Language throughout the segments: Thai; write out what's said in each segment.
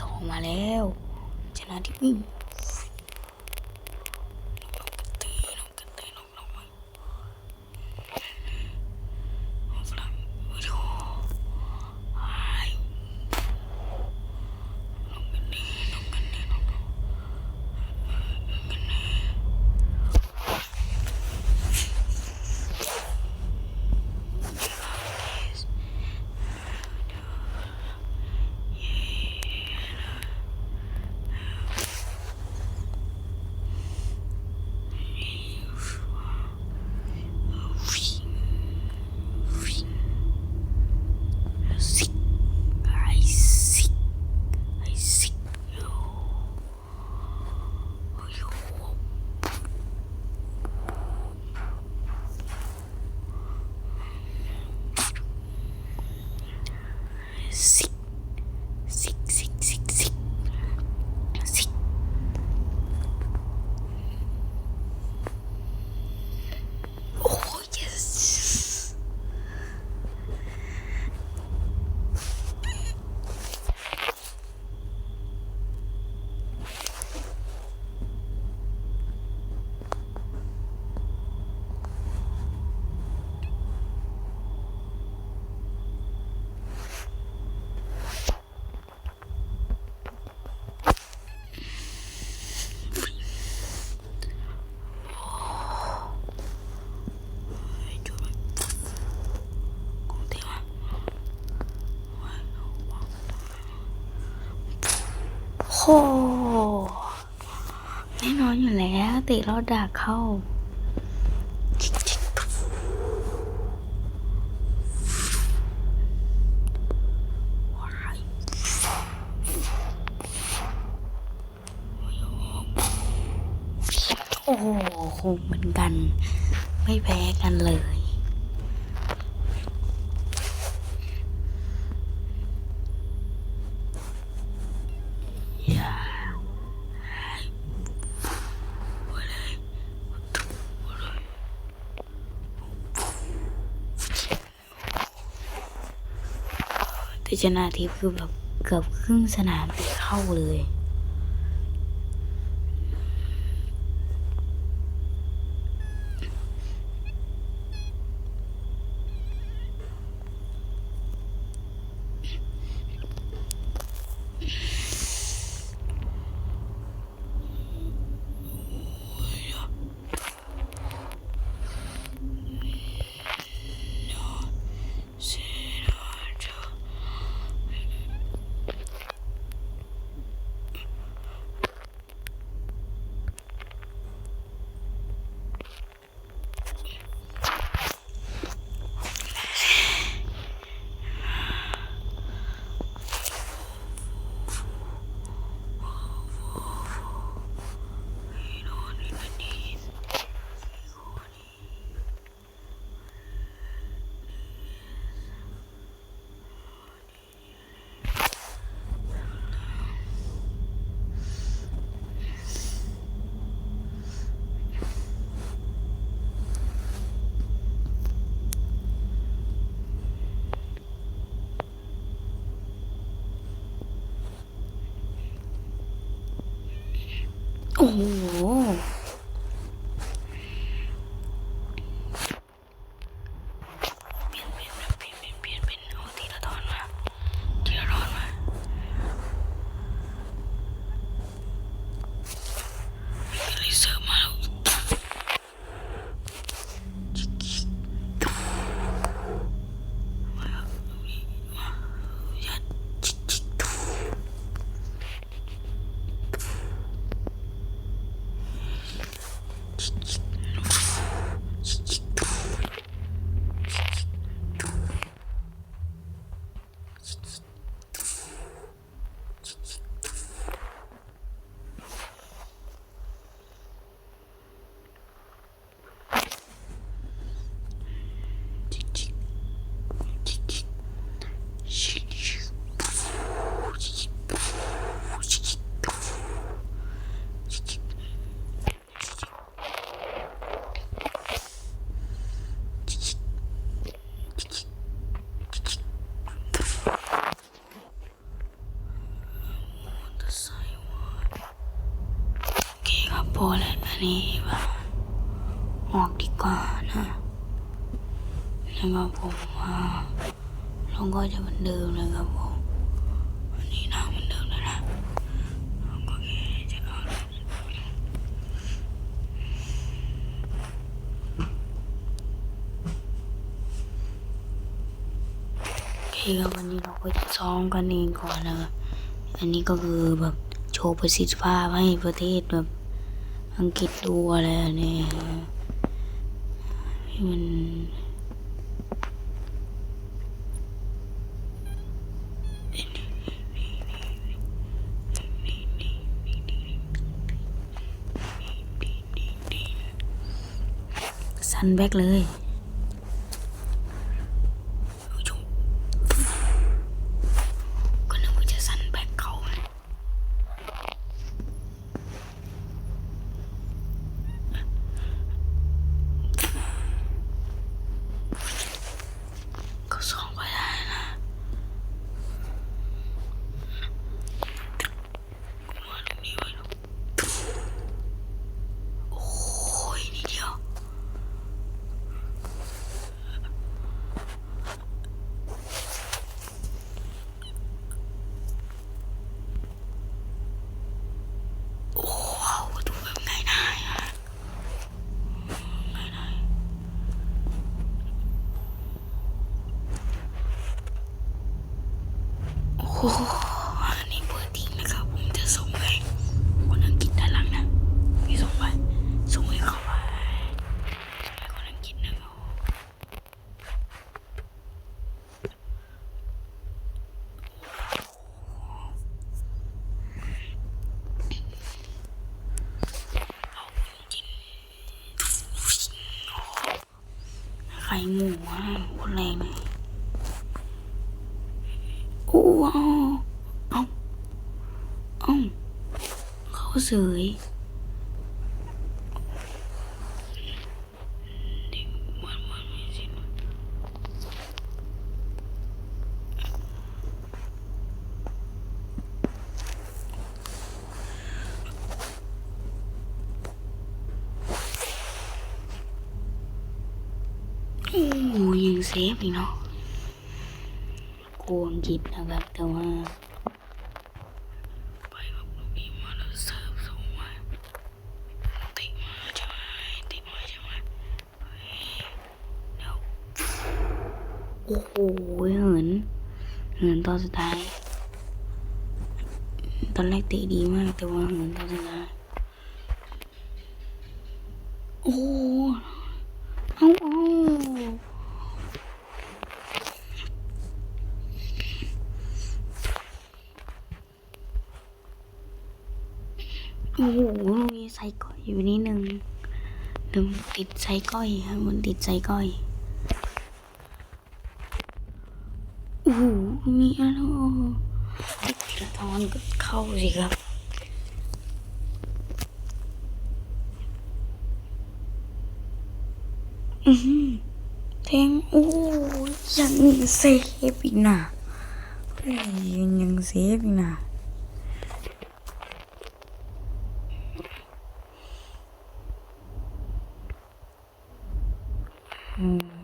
สองมาแล้วชนะที่วิ่งตีนกกระตีนกนกมันเอาฝรั่งโอ้โหหายนกกันนี่นกกันนี่นกกันนี่ sick. I sick. I sick. Yo. Yo. Sick. Sick, sick, sick, sick. Sick. Oh, yes. โห แน่นอนอยู่แล้วติเราดักเข้า โอ้โหคงเหมือนกัน ไม่แพ้กันเลย อย่า แต่ชนะทิพย์คือแบบเกือบครึ่งสนามไปเข้าเลย โส่หัวโอเคครับพอแล้วอันนี้ว่าออกดีกว่านะนะครับผมว่าลงก็จะเหมือนเดิมนะครับผมอันนี้นะเหมือนเดิมนะนะก็แค่จะนอนโอเคครับวันนี้เราก็จะซ้อมกันเองก่อนนะครับ อันนี้ก็คือแบบโชว์ประสิทธิภาพให้ประเทศแบบอังกฤษดูอะไรเนี่ยมันสันแบกเลยก็นึกว่าจะสันแบกเขานะก็ส่องไปได้นะมาตรงนี้ไว้ลูกโอ้ยนิดเดียว โอ้ว้าวดูแบบง่ายดายอะง่ายดายโอ้อันนี้เปิดทิ้งนะครับ ผมจะส่งให้คนอังกฤษด้านหลังนะพี่ส่งไปส่งให้เขาไปให้คนอังกฤษนะครับไข่หมูอะคนแรงเลยโอ้เอาเอาเอา ผู้เสยเด็กวันวันไม่สิ้นโอ้ยิงเซฟอีกเนาะกลัวอังกฤษนะครับ แต่ว่า ไปกับลูกนี้มาแล้วเสิร์ฟส่งมาติดมาใช่ไหมติดมาใช่ไหมเฮ้ยเดี๋ยว โอ้โหเหินเหินตอนสุดท้าย ตอนแรกเตะดีมากแต่ว่าเหินตอนสุดท้าย โอ้โหเอาเอาโอ้โหมีใส่ก้อยอยู่นิดนึงลืมติดใส่ก้อยครับมันติดใส่ก้อยโอ้โหมีอะไรติดกระทอนก็ เข้าสิครับอือหือแทงโอ้ยยังเซฟอีกนะเฮ้ยยังยังเซฟอีกนะอืม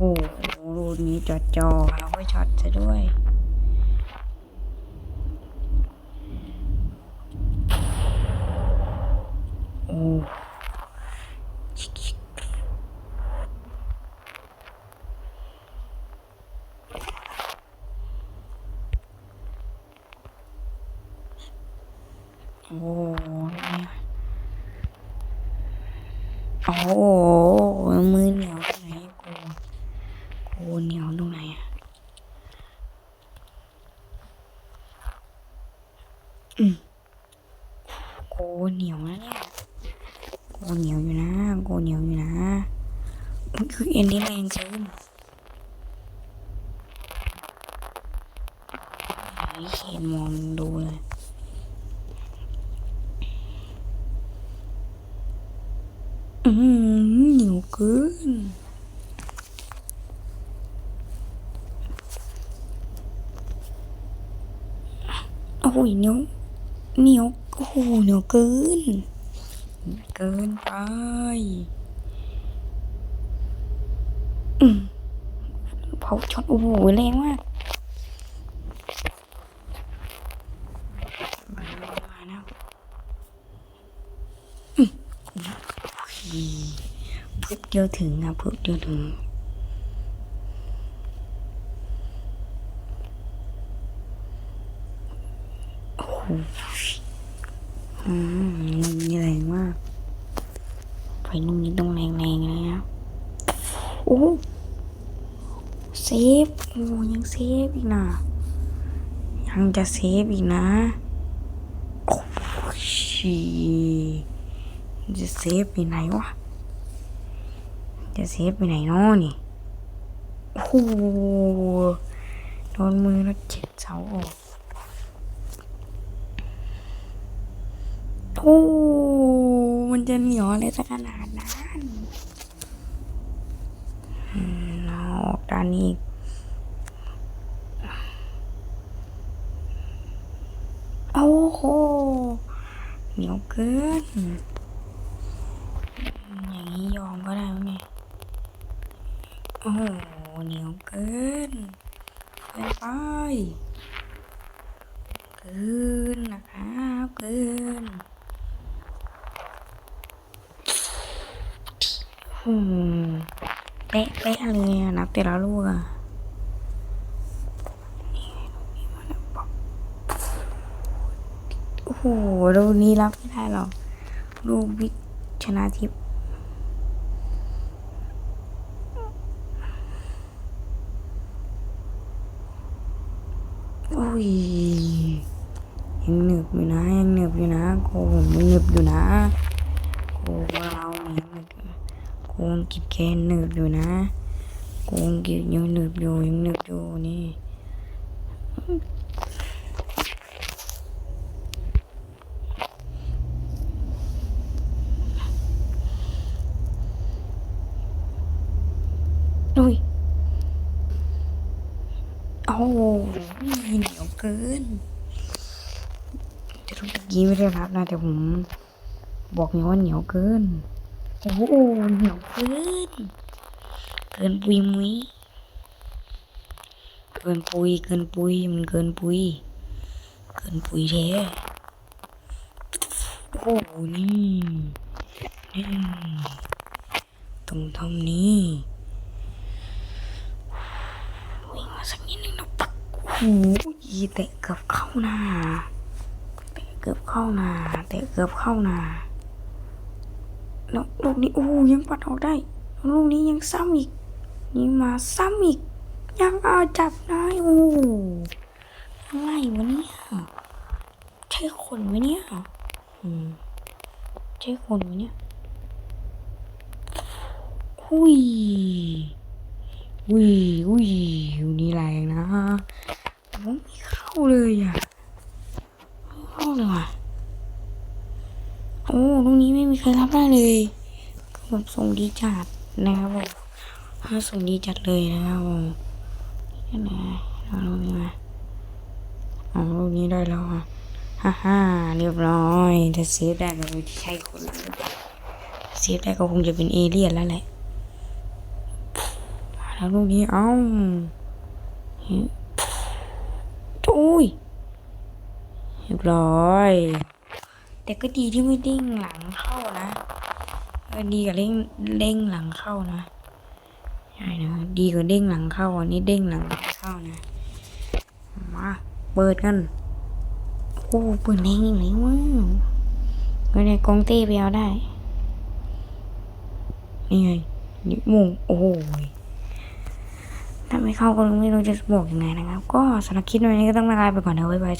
โอ้โหรูปนี้ จอจอๆเอาไว้ช็อตซะด้วย โอ้โอ้โอ้ โกเหนียวนะเนี่ยโกเหนียวอยู่นะโกเหนียวอยู่นะคือเอ็นนี่แรงขึ้นเห็นมองดูเลยอืมเหนียวขึ้นโอ้ยเหนียว เหนียวโอ้โหเหนียวเกิน เกินไปอืมเผาช็อตโอ้โหแรงมากมาแล้วมาแล้วอืมเพิ่เดียวถึงอะเพิ่เดียวถึง อ้โหอืมนี่แรงมากไฟนุ่มนี้ต้องแรงๆเลยนะโอ้เซฟโอ้ยังเซฟอีกนะยังจะเซฟอีกนะโอ้ชีจะเซฟไปไหนวะจะเซฟไปไหนนาะนี่โอ้โหโดนมือแล้วเจ็บเสาออก โอ้มันจะเหนียวอะไรสักขนาดนั้นอืมเอกด้านนี้โอ้โหเหนียวเกิน อย่างนี้ยอมก็ได้ไหมเนี่ยโอ้โหเหนียวเกินเกินไปเกินนะครับเกิน อืม เป๊ะเป๊ะเลยอะนับแต่ละลูกอะนี่ลูกนี้มาลวกโอ้โหลูกนี้รับไม่ได้หรอกลูกวิชนะทิพย์โอ้ยยังหนึบอยู่นะยังหนึบอยู่นะโกผมยังหนึบอยู่นะโกเราเนี่ยหนึบอยู่นะ โกงกิบแก นหนึบอยู่นะโกงกิบยังหนึบอยู่ยังหนึบอยู่นี่อุ้ยโอ้โหเหนียวเกินจะต้องตะกี้ไม่ได้รับนะแต่ผม บอกไงว่าเหนียวเกิน โอ้โหเหนียวเกินเกินปุยมุ้ยเกินปุยเกินปุยมันเกินปุยเกินปุยแท้โอ้โหนี่นี่ตรงทำนี้วิ่งมาสักนิดนึงนะปักโอ้โหยีเตะเกือบเข้านาเตะเกือบเข้านาเตะเกือบเข้านา แล้วลูกนี้โอ้ยังปัดออกได้แล้วลูกนี้ยังซ้ำอีก นี่มาซ้ำอีก ยังเอาจับได้โอ้อะไรวะเนี่ยใช่คนไหมเนี่ยอืมใช่คนไหมเนี่ยอุ้ยอุ้ยอุ้ยอยู่นี่แรงนะแต่ว่าไม่เข้าเลยอะไม่เข้าเลยว่ะ โอ้ตรงนี้ไม่มีใครรับได้เลยคือแบบส่งดีจัดนะครับผมถ้าส่งดีจัดเลยนะครับผมนี่นะเอาลูนี้มาเอาลูกนี้ได้แล้วอะฮ่าฮ่าเรียบร้อยถ้าเซฟได้ก็ไม่ใช่คนละเซฟได้ก็คงจะเป็นเอเลี่ยนแล้วแหละแล้วลูกนี้เอ้าโอ้ยเรียบร้อย แต่ก็ดีที่ไม่เด้งหลังเข้านะดีกว่าเด้งเด้งหลังเข้านะใช่นะดีกว่าเด้งหลังเข้าอันนี้เด้งหลังเข้านะมาเปิดกันโอ้เปิดแรงอีกไหนวะก็เนี่ยกองเต้ไปเอาได้นี่ไงนิ้วมงโอ้โหถ้าไม่เข้าก็ไม่รู้จะบอกยังไงนะครับ ก็สำหรับคลิปวันนี้ก็ต้องลาไปก่อนนะบ๊ายบาย